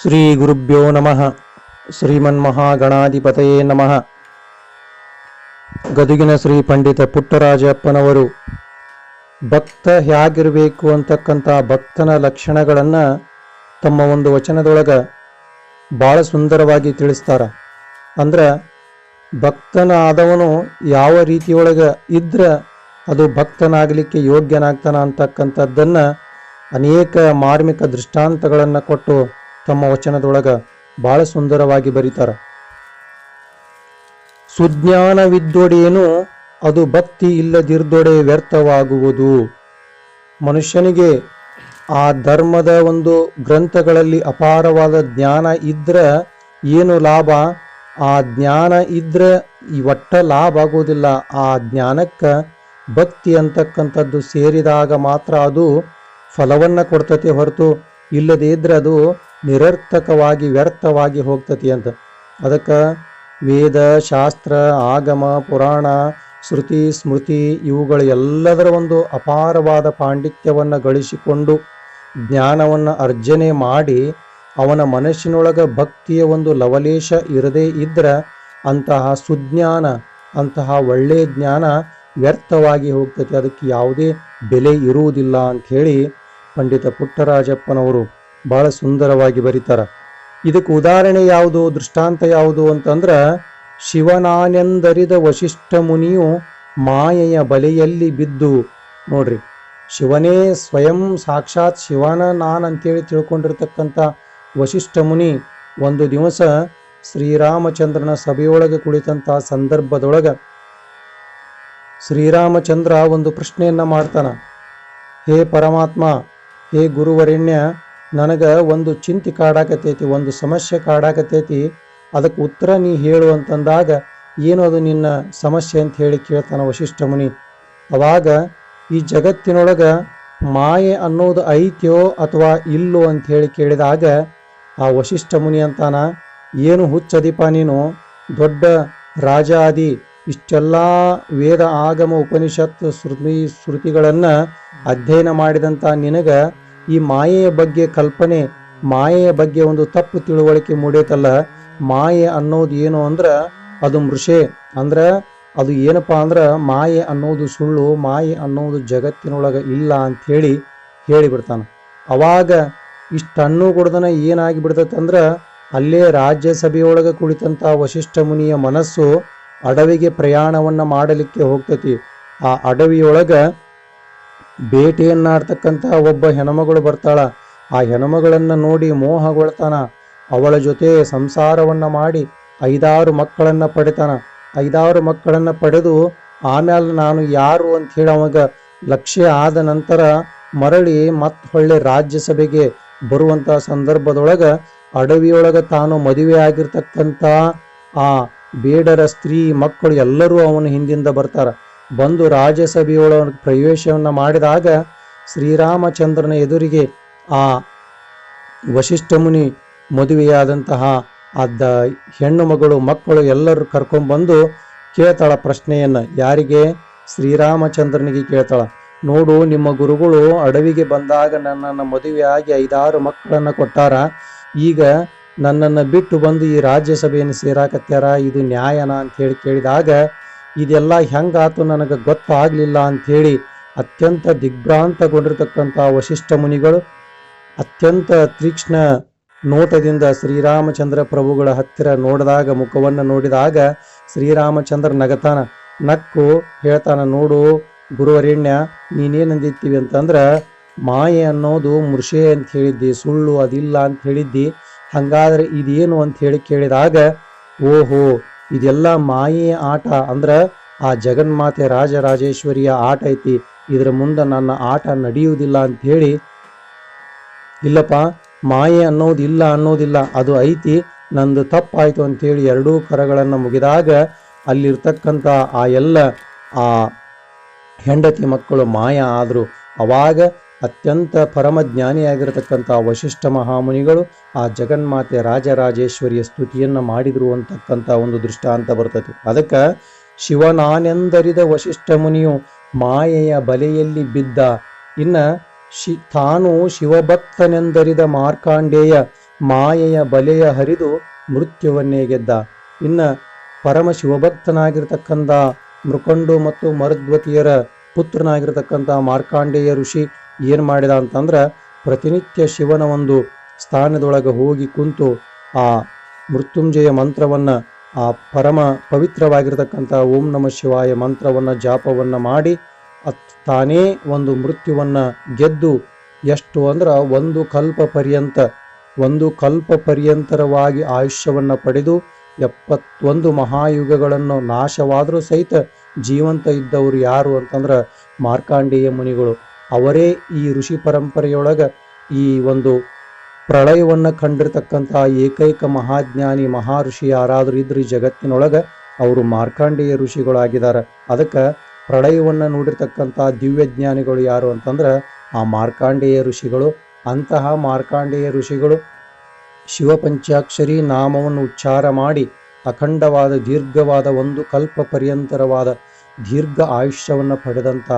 ಶ್ರೀ ಗುರುಭ್ಯೋ ನಮಃ. ಶ್ರೀಮನ್ಮಹಾಗಣಾಧಿಪತಯೇ ನಮಃ. ಗದುಗಿನ ಶ್ರೀ ಪಂಡಿತ ಪುಟ್ಟರಾಜಪ್ಪನವರು, ಭಕ್ತ ಹೇಗಿರಬೇಕು ಅಂತಕ್ಕಂಥ ಭಕ್ತನ ಲಕ್ಷಣಗಳನ್ನು ತಮ್ಮ ಒಂದು ವಚನದೊಳಗೆ ಭಾಳ ಸುಂದರವಾಗಿ ತಿಳಿಸ್ತಾರ. ಅಂದ್ರೆ ಭಕ್ತನ ಆದವನು ಯಾವ ರೀತಿಯೊಳಗೆ ಇದ್ರೆ ಅದು ಭಕ್ತನಾಗಲಿಕ್ಕೆ ಯೋಗ್ಯನಾಗ್ತಾನ ಅಂತಕ್ಕಂಥದ್ದನ್ನು ಅನೇಕ ಮಾರ್ಮಿಕ ದೃಷ್ಟಾಂತಗಳನ್ನು ಕೊಟ್ಟು ತಮ್ಮ ವಚನದೊಳಗ ಬಹಳ ಸುಂದರವಾಗಿ ಬರೀತಾರ. ಸುಜ್ಞಾನವಿದ್ದೊಡೆಯೇನು ಅದು ಭಕ್ತಿ ಇಲ್ಲದಿರ್ದೊಡೆ ವ್ಯರ್ಥವಾಗುವುದು. ಮನುಷ್ಯನಿಗೆ ಆ ಧರ್ಮದ ಒಂದು ಗ್ರಂಥಗಳಲ್ಲಿ ಅಪಾರವಾದ ಜ್ಞಾನ ಇದ್ರ ಏನು ಲಾಭ? ಆ ಜ್ಞಾನ ಇದ್ರ ಒಟ್ಟ ಲಾಭ ಆಗೋದಿಲ್ಲ ಆ ಜ್ಞಾನಕ್ಕೆ ಭಕ್ತಿ ಅಂತಕ್ಕಂಥದ್ದು ಸೇರಿದಾಗ ಮಾತ್ರ ಅದು ಫಲವನ್ನ ಕೊಡ್ತತಿ ಹೊರತು ಇಲ್ಲದೇ ಇದ್ರೆ ಅದು ನಿರರ್ಥಕವಾಗಿ ವ್ಯರ್ಥವಾಗಿ ಹೋಗ್ತತಿ ಅಂತ. ಅದಕ್ಕೆ ವೇದ, ಶಾಸ್ತ್ರ, ಆಗಮ, ಪುರಾಣ, ಶ್ರುತಿ, ಸ್ಮೃತಿ ಇವುಗಳ ಎಲ್ಲದರ ಒಂದು ಅಪಾರವಾದ ಪಾಂಡಿತ್ಯವನ್ನು ಗಳಿಸಿಕೊಂಡು ಜ್ಞಾನವನ್ನು ಅರ್ಜನೆ ಮಾಡಿ ಅವನ ಮನಸ್ಸಿನೊಳಗೆ ಭಕ್ತಿಯ ಒಂದು ಲವಲೇಶ ಇರದೇ ಇದ್ದರೆ ಅಂತಹ ಸುಜ್ಞಾನ, ಅಂತಹ ಒಳ್ಳೆಯ ಜ್ಞಾನ ವ್ಯರ್ಥವಾಗಿ ಹೋಗ್ತತಿ. ಅದಕ್ಕೆ ಯಾವುದೇ ಬೆಲೆ ಇರುವುದಿಲ್ಲ ಅಂಥೇಳಿ ಪಂಡಿತ ಪುಟ್ಟರಾಜಪ್ಪನವರು ಬಹಳ ಸುಂದರವಾಗಿ ಬರೀತಾರ. ಇದಕ್ಕೆ ಉದಾಹರಣೆ ಯಾವುದು, ದೃಷ್ಟಾಂತ ಯಾವುದು ಅಂತಂದ್ರೆ, ಶಿವನಾನೆಂದರಿದ ವಶಿಷ್ಠ ಮುನಿಯು ಮಾಯೆಯ ಬಲೆಯಲ್ಲಿ ಬಿದ್ದು, ನೋಡ್ರಿ, ಶಿವನೇ ಸ್ವಯಂ ಸಾಕ್ಷಾತ್ ಶಿವನ ನಾನು ಅಂತೇಳಿ ತಿಳ್ಕೊಂಡಿರ್ತಕ್ಕಂಥ ವಶಿಷ್ಠ ಮುನಿ ಒಂದು ದಿವಸ ಶ್ರೀರಾಮಚಂದ್ರನ ಸಭೆಯೊಳಗೆ ಕುಳಿತಂಥ ಸಂದರ್ಭದೊಳಗ ಶ್ರೀರಾಮಚಂದ್ರ ಒಂದು ಪ್ರಶ್ನೆಯನ್ನ ಮಾಡ್ತಾನ. ಹೇ ಪರಮಾತ್ಮ, ಹೇ ಗುರುವರೆಣ್ಯ ನನಗ ಒಂದು ಚಿಂತೆ ಕಾಡಾಕತೈತಿ, ಒಂದು ಸಮಸ್ಯೆ ಕಾಡಾಕತೈತಿ, ಅದಕ್ಕೆ ಉತ್ತರ ನೀ ಹೇಳು ಅಂತಂದಾಗ, ಏನು ಅದು ನಿನ್ನ ಸಮಸ್ಯೆ ಅಂತ ಹೇಳಿ ಕೇಳ್ತಾನೆ ವಶಿಷ್ಠ ಮುನಿ ಅವಾಗ ಈ ಜಗತ್ತಿನೊಳಗ ಮಾಯೆ ಅನ್ನೋದು ಐತ್ಯೋ ಅಥವಾ ಇಲ್ಲೋ ಅಂತ ಹೇಳಿ ಕೇಳಿದಾಗ, ಆ ವಶಿಷ್ಠ ಮುನಿ ಅಂತಾನ, ಏನು ಹುಚ್ಚದೀಪ ನೀನು, ದೊಡ್ಡ ರಾಜ ಆದಿ ಇಷ್ಟೆಲ್ಲ ವೇದ ಆಗಮ ಉಪನಿಷತ್ ಶ್ರುತಿ ಶ್ರುತಿಗಳನ್ನು ಅಧ್ಯಯನ ಮಾಡಿದಂಥ ನಿನಗ ಈ ಮಾಯೆಯ ಬಗ್ಗೆ ಕಲ್ಪನೆ, ಮಾಯೆಯ ಬಗ್ಗೆ ಒಂದು ತಪ್ಪು ತಿಳುವಳಿಕೆ ಮೂಡೈತಲ್ಲ, ಮಾಯೆ ಅನ್ನೋದು ಏನು ಅಂದ್ರೆ ಅದು ಮೃಷೆ. ಅಂದ್ರೆ ಅದು ಏನಪ್ಪಾ ಅಂದ್ರೆ ಮಾಯೆ ಅನ್ನೋದು ಸುಳ್ಳು, ಮಾಯೆ ಅನ್ನೋದು ಜಗತ್ತಿನೊಳಗ ಇಲ್ಲ ಅಂತ ಹೇಳಿ ಹೇಳಿಬಿಡ್ತಾನ. ಅವಾಗ ಇಷ್ಟನ್ನು ಕೊಡದನ ಏನಾಗಿ ಬಿಡ್ತೈತಂದ್ರೆ ಅಲ್ಲೇ ರಾಜ್ಯಸಭೆಯೊಳಗ ಕುಳಿತಂತ ವಶಿಷ್ಠ ಮುನಿಯ ಮನಸ್ಸು ಅಡವಿಗೆ ಪ್ರಯಾಣವನ್ನ ಮಾಡಲಿಕ್ಕೆ ಹೋಗ್ತತಿ. ಆ ಅಡವಿಯೊಳಗ ಬೇಟೆಯನ್ನಾಡ್ತಕ್ಕಂಥ ಒಬ್ಬ ಹೆನಮಗಳು ಬರ್ತಾಳ. ಆ ಹೆಣಮಗಳನ್ನು ನೋಡಿ ಮೋಹಗೊಳ್ತಾನ. ಅವಳ ಜೊತೆ ಸಂಸಾರವನ್ನ ಮಾಡಿ ಐದಾರು ಮಕ್ಕಳನ್ನ ಪಡಿತಾನ. ಐದಾರು ಮಕ್ಕಳನ್ನ ಪಡೆದು ಆಮೇಲೆ ನಾನು ಯಾರು ಅಂತ ಹೇಳಿ ಅವಾಗ ಲಕ್ಷ್ಯ ಆದ ನಂತರ ಮರಳಿ ಮತ್ ಹೊಳ್ಳೆ ರಾಜ್ಯಸಭೆಗೆ ಬರುವಂತ ಸಂದರ್ಭದೊಳಗ ಅಡವಿಯೊಳಗ ತಾನು ಮದುವೆ ಆಗಿರ್ತಕ್ಕಂಥ ಆ ಬೇಡರ ಸ್ತ್ರೀ ಮಕ್ಕಳು ಎಲ್ಲರೂ ಅವನ ಹಿಂದಿಂದ ಬರ್ತಾರ. ಬಂದು ರಾಜ್ಯಸಭೆಯೊಳಗೆ ಪ್ರವೇಶವನ್ನು ಮಾಡಿದಾಗ ಶ್ರೀರಾಮಚಂದ್ರನ ಎದುರಿಗೆ ಆ ವಶಿಷ್ಠ ಮುನಿ ಮದುವೆಯಾದಂತಹ ಅದ ಹೆಣ್ಣು ಮಗಳು, ಮಕ್ಕಳು ಎಲ್ಲರೂ ಕರ್ಕೊಂಡ್ಬಂದು ಕೇಳ್ತಾಳ ಪ್ರಶ್ನೆಯನ್ನು. ಯಾರಿಗೆ? ಶ್ರೀರಾಮಚಂದ್ರನಿಗೆ ಕೇಳ್ತಾಳ. ನೋಡು, ನಿಮ್ಮ ಗುರುಗಳು ಅಡವಿಗೆ ಬಂದಾಗ ನನ್ನನ್ನು ಮದುವೆಯಾಗಿ ಐದಾರು ಮಕ್ಕಳನ್ನು ಕೊಟ್ಟಾರ. ಈಗ ನನ್ನನ್ನು ಬಿಟ್ಟು ಬಂದು ಈ ರಾಜ್ಯಸಭೆಯನ್ನು ಸೇರಾಕತ್ಯಾರ? ಇದು ನ್ಯಾಯನ ಅಂತ ಹೇಳಿ ಕೇಳಿದಾಗ ಇದೆಲ್ಲ ಹೆಂಗಾತು ನನಗೆ ಗೊತ್ತಾಗಲಿಲ್ಲ ಅಂಥೇಳಿ ಅತ್ಯಂತ ದಿಗ್ಭ್ರಾಂತಗೊಂಡಿರ್ತಕ್ಕಂಥ ವಶಿಷ್ಠ ಮುನಿಗಳು, ಅತ್ಯಂತ ತೀಕ್ಷ್ಣ ನೋಟದಿಂದ ಶ್ರೀರಾಮಚಂದ್ರ ಪ್ರಭುಗಳ ಹತ್ತಿರ ನೋಡಿದಾಗ, ಮುಖವನ್ನು ನೋಡಿದಾಗ ಶ್ರೀರಾಮಚಂದ್ರ ನಗತಾನ, ನಕ್ಕು, ಹೇಳ್ತಾನ, ನೋಡು, ಗುರುವರೇಣ್ಯ ನೀನೇನಂದಿತ್ತೀವಿ ಅಂತಂದ್ರೆ, ಮಾಯೆ ಅನ್ನೋದು ಮೃಷೆ ಅಂತ ಹೇಳಿದ್ದಿ, ಸುಳ್ಳು ಅದಿಲ್ಲ ಅಂತ ಹೇಳಿದ್ದಿ, ಹಂಗಾದ್ರೆ ಇದೇನು ಅಂತ ಹೇಳಿ ಕೇಳಿದಾಗ, ಓಹೋ ಇದೆಲ್ಲ ಮಾಯೆಯ ಆಟ ಅಂದ್ರೆ ಆ ಜಗನ್ಮಾತೆ ರಾಜರಾಜೇಶ್ವರಿಯ ಆಟ ಐತಿ. ಇದರ ಮುಂದೆ ನನ್ನ ಆಟ ನಡೆಯುವುದಿಲ್ಲ ಅಂತ ಹೇಳಿ, ಇಲ್ಲಪ್ಪ, ಮಾಯೆ ಅನ್ನೋದು ಇಲ್ಲ ಅನ್ನೋದಿಲ್ಲ, ಅದು ಐತಿ, ನಂದು ತಪ್ಪಾಯಿತು ಅಂತೇಳಿ ಎರಡೂ ಕರಗಳನ್ನು ಮುಗಿದಾಗ ಅಲ್ಲಿರ್ತಕ್ಕಂಥ ಆ ಎಲ್ಲ ಆ ಹೆಂಡತಿ ಮಕ್ಕಳು ಮಾಯ ಆದರು. ಅವಾಗ ಅತ್ಯಂತ ಪರಮಜ್ಞಾನಿಯಾಗಿರತಕ್ಕಂಥ ವಶಿಷ್ಠ ಮಹಾಮುನಿಗಳು ಆ ಜಗನ್ಮಾತೆ ರಾಜರಾಜೇಶ್ವರಿಯ ಸ್ತುತಿಯನ್ನು ಮಾಡಿದ್ರು ಅಂತಕ್ಕಂಥ ಒಂದು ದೃಷ್ಟಾಂತ ಬರ್ತದೆ. ಅದಕ್ಕೆ ಶಿವನಾನೆಂದರಿದ ವಶಿಷ್ಠ ಮುನಿಯು ಮಾಯೆಯ ಬಲೆಯಲ್ಲಿ ಬಿದ್ದ, ಇನ್ನ ಶಿ, ತಾನು ಶಿವಭಕ್ತನೆಂದರಿದ ಮಾರ್ಕಾಂಡೇಯ ಮಾಯೆಯ ಬಲೆಯ ಹರಿದು ಮೃತ್ಯುವನ್ನೇ ಗೆದ್ದ. ಇನ್ನ ಪರಮ ಶಿವಭಕ್ತನಾಗಿರ್ತಕ್ಕಂಥ ಮೃಕಂಡು ಮತ್ತು ಮರುದ್ವತಿಯರ ಪುತ್ರನಾಗಿರ್ತಕ್ಕಂಥ ಮಾರ್ಕಾಂಡೇಯ ಋಷಿ ಏನು ಮಾಡಿದ ಅಂತಂದ್ರೆ ಪ್ರತಿನಿತ್ಯ ಶಿವನ ಒಂದು ಸ್ಥಾನದೊಳಗೆ ಹೋಗಿ ಕುಂತು ಆ ಮೃತ್ಯುಂಜಯ ಮಂತ್ರವನ್ನು, ಆ ಪರಮ ಪವಿತ್ರವಾಗಿರತಕ್ಕಂಥ ಓಂ ನಮ ಶಿವಾಯ ಮಂತ್ರವನ್ನು, ಜಾಪವನ್ನು ಮಾಡಿ ತಾನೇ ಒಂದು ಮೃತ್ಯುವನ್ನು ಗೆದ್ದು ಎಷ್ಟು ಅಂದ್ರೆ ಒಂದು ಕಲ್ಪ ಪರ್ಯಂತ, ಒಂದು ಕಲ್ಪ ಪರ್ಯಂತರವಾಗಿ ಆಯುಷ್ಯವನ್ನು ಪಡೆದು ಎಪ್ಪತ್ತೊಂದು ಮಹಾಯುಗಗಳನ್ನು ನಾಶವಾದರೂ ಸಹಿತ ಜೀವಂತ ಇದ್ದವರು ಯಾರು ಅಂತಂದ್ರೆ ಮಾರ್ಕಾಂಡೇಯ ಮುನಿಗಳು. ಅವರೇ ಈ ಋಷಿ ಪರಂಪರೆಯೊಳಗ ಈ ಒಂದು ಪ್ರಳಯವನ್ನ ಕಂಡಿರ್ತಕ್ಕಂಥ ಏಕೈಕ ಮಹಾಜ್ಞಾನಿ ಮಹಾಋಷಿ ಯಾರಾದರೂ ಇದ್ರಿ ಜಗತ್ತಿನೊಳಗ ಅವರು ಮಾರ್ಕಾಂಡೇಯ ಋಷಿಗಳಾಗಿದ್ದಾರೆ. ಅದಕ್ಕೆ ಪ್ರಳಯವನ್ನ ನೋಡಿರ್ತಕ್ಕಂಥ ದಿವ್ಯಜ್ಞಾನಿಗಳು ಯಾರು ಅಂತಂದ್ರೆ ಆ ಮಾರ್ಕಾಂಡೇಯ ಋಷಿಗಳು. ಅಂತಹ ಮಾರ್ಕಾಂಡೇಯ ಋಷಿಗಳು ಶಿವಪಂಚಾಕ್ಷರಿ ನಾಮವನ್ನು ಉಚ್ಚಾರ ಮಾಡಿ ಅಖಂಡವಾದ ದೀರ್ಘವಾದ ಒಂದು ಕಲ್ಪ ಪರ್ಯಂತರವಾದ ದೀರ್ಘ ಆಯುಷ್ಯವನ್ನು ಪಡೆದಂಥ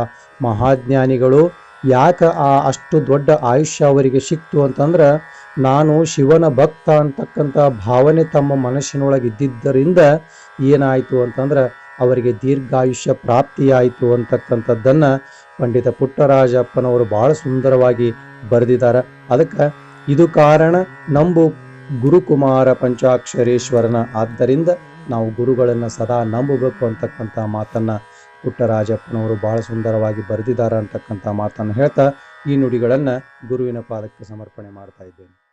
ಮಹಾಜ್ಞಾನಿಗಳು, ಯಾಕೆ ಆ ಅಷ್ಟು ದೊಡ್ಡ ಆಯುಷ್ಯ ಅವರಿಗೆ ಸಿಕ್ತು ಅಂತಂದ್ರೆ, ನಾನು ಶಿವನ ಭಕ್ತ ಅಂತಕ್ಕಂಥ ಭಾವನೆ ತಮ್ಮ ಮನಸ್ಸಿನೊಳಗೆ ಇದ್ದಿದ್ದರಿಂದ ಏನಾಯಿತು ಅಂತಂದ್ರೆ, ಅವರಿಗೆ ದೀರ್ಘಾಯುಷ್ಯ ಪ್ರಾಪ್ತಿಯಾಯಿತು ಅಂತಕ್ಕಂಥದ್ದನ್ನು ಪಂಡಿತ ಪುಟ್ಟರಾಜಪ್ಪನವರು ಭಾಳ ಸುಂದರವಾಗಿ ಬರೆದಿದ್ದಾರೆ ಅದಕ್ಕೆ ಇದು ಕಾರಣ, ನಂಬು ಗುರುಕುಮಾರ ಪಂಚಾಕ್ಷರೇಶ್ವರನ. ಆದ್ದರಿಂದ ನಾವು ಗುರುಗಳನ್ನು ಸದಾ ನಂಬಬೇಕು ಅಂತಕ್ಕಂಥ ಮಾತನ್ನ ಪುಟ್ಟರಾಜಪ್ಪನವರು ಬಹಳ ಸುಂದರವಾಗಿ ಬರೆದಿದ್ದಾರೆ ಅಂತಕ್ಕಂಥ ಮಾತನ್ನು ಹೇಳ್ತಾ ಈ ನುಡಿಗಳನ್ನು ಗುರುವಿನ ಪಾದಕ್ಕೆ ಸಮರ್ಪಣೆ ಮಾಡ್ತಾ ಇದ್ದೇನೆ.